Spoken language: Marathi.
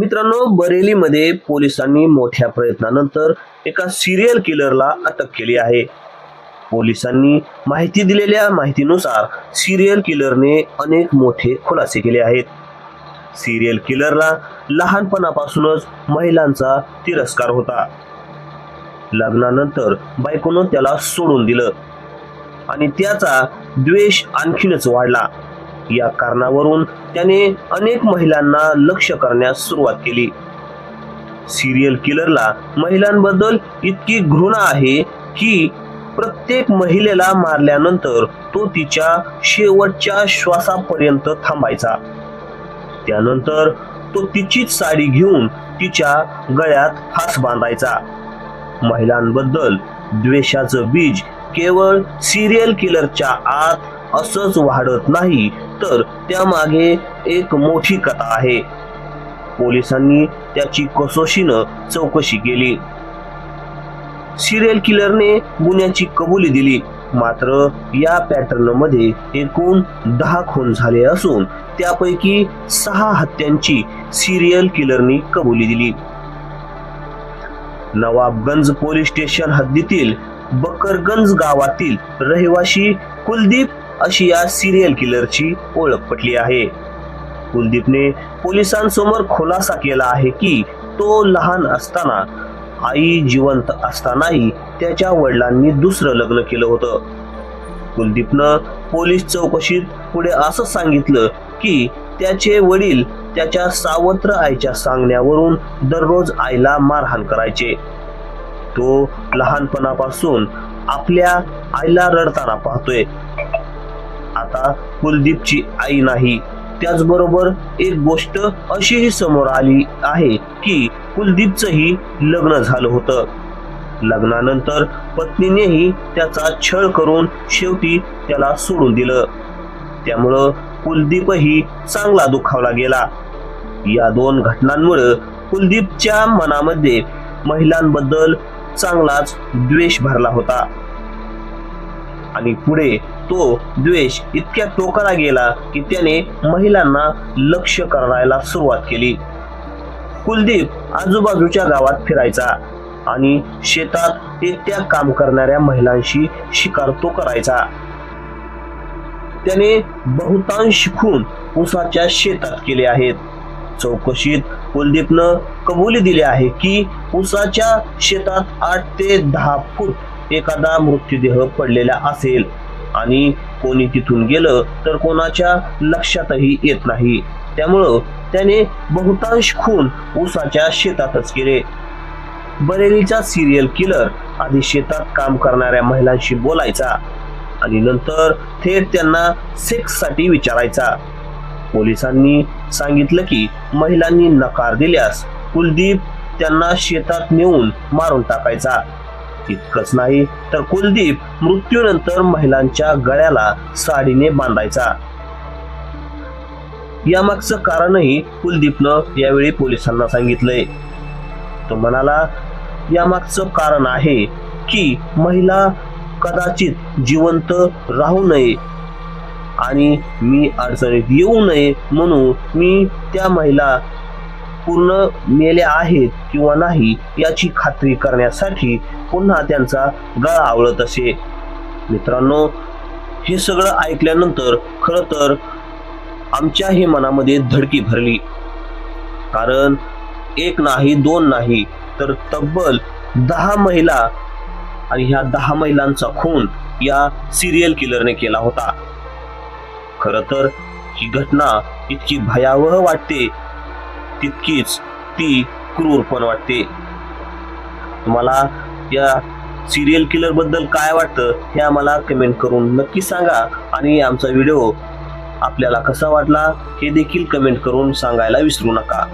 मित्रांनो बरेलीमध्ये पोलिसांनी मोठ्या प्रयत्नानंतर एका सिरियल किलरला अटक केली आहे. पोलिसांनी माहिती दिलेल्या माहितीनुसार सिरियल किलरने अनेक मोठे खुलासे केले आहेत. सिरियल किलरला लहानपणापासूनच महिलांचा तिरस्कार होता. लग्नानंतर बायकोनं त्याला सोडून दिलं आणि त्याचा द्वेष आणखीनच वाढला. या कारणावरून त्याने अनेक महिलांना लक्ष करण्यास सुरुवात केली. सिरियल किलरला महिलांबद्दल इतकी घृणा आहे की प्रत्येक महिलेला मारल्यानंतर तो तिच्या शेवटच्या श्वासापर्यंत थांबायचा. त्यानंतर तो तिचीच साडी घेऊन तिच्या गळ्यात फास बांधायचा. महिलांबद्दल द्वेषाचं बीज केवळ सिरियल किलरच्या आत असंच वाढत नाही तर त्यामागे एक मोठी कथा आहे. पोलिसांनी त्याची कसोशीनं चौकशी केली. सिरियल किलरने गुन्ह्याची कबुली दिली. मात्र या पॅटर्नमध्ये एकूण दहा खून झाले असून त्यापैकी सहा हत्यांची सिरियल किलरनी कबुली दिली. नवाबगंज पोलीस स्टेशन हद्दीतील बकरगंज गावातील रहिवाशी कुलदीप अशी या सिरियल किलरची ओळख पटली आहे. कुलदीपने पोलिसांसमोर खुलासा केला आहे की तो लहान असताना आई जिवंत असतानाही त्याच्या वडिलांनी दुसरं लग्न केलं होतं. कुलदीपनं पोलीस चौकशीत पुढे असं सांगितलं की त्याचे वडील त्याच्या सावत्र आईच्या सांगण्यावरून दररोज आईला मारहाण करायचे. तो लहानपणापासून आपल्या आईला रडताना पाहतोय. आता कुलदीपची आई नाही. त्याचबरोबर एक गोष्ट अशीही समोर आली आहे की कुलदीपचंही लग्न झालं होतं. लग्नानंतर पत्नीनेही त्याचा छळ करून शेवटी त्याला सोडून दिलं. त्यामुळं कुलदीपही चांगला दुखावला गेला. या दोन घटनांमुळे कुलदीपच्या मनामध्ये महिलांबद्दल चांगलाच द्वेष भरला होता. आणि पुढे तो द्वेष इतक्या टोकाला गेला की त्याने महिलांना लक्ष करायला सुरुवात केली. कुलदीप आजूबाजूच्या गावात फिरायचा आणि शेतात एकट्या काम करणाऱ्या महिलांशी शिकार तो करायचा. त्याने बहुतांश खून उसाच्या शेतात केले आहेत. चौकशीत कुलदीपनं कबुली दिली आहे की उसाच्या शेतात आठ ते दहा फूट एखादा मृत्यूदेह पडलेला असेल आणि कोणी तिथून गेलं तर कोणाच्या लक्षातही येत नाही. त्यामुळं त्याने बहुतांश खून ऊसाच्या शेतातच केले. बरेलीचा सिरियल किलर आधी शेतात काम करणाऱ्या महिलांशी बोलायचा आणि नंतर थेट त्यांना सेक्ससाठी विचारायचा. पोलिसांनी सांगितलं की महिलांनी नकार दिल्यास कुलदीप त्यांना शेतात नेऊन मारून टाकायचा. इतकंच नाही तर कुलदीप मृत्यूनंतर महिलांच्या गळ्याला साडीने बांधायचा. यामागचं कारणही कुलदीपनं यावेळी पोलिसांना सांगितलंय. तो म्हणाला यामागचं कारण आहे की महिला कदाचित जिवंत राहू नये आणि मी अडचणीत येऊ नये म्हणून मी त्या महिला पूर्ण मेल्या आहेत किंवा नाही याची खात्री करण्यासाठी पुन्हा त्यांचा गळा आवळत असे. मित्रांनो हे सगळं ऐकल्यानंतर खरं तर आमच्याही मनामध्ये धडकी भरली. कारण एक नाही दोन नाही तर तब्बल दहा महिला आणि ह्या दहा महिलांचा खून या सिरियल किलरने केला होता. खर तर ही घटना इतकी भयावह वाटते तितकीच ती क्रूर पण वाटते. तुम्हाला या सिरियल किलरबद्दल काय वाटतं हे आम्हाला कमेंट करून नक्की सांगा आणि आमचा व्हिडिओ आपल्याला कसा वाटला हे देखील कमेंट करून सांगायला विसरू नका.